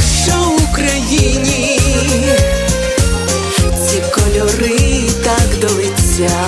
що Україні ці кольори так до лиця.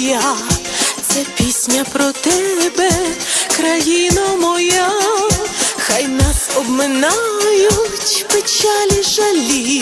я, це пісня про тебе, країно моя, хай нас обминають печалі жалі.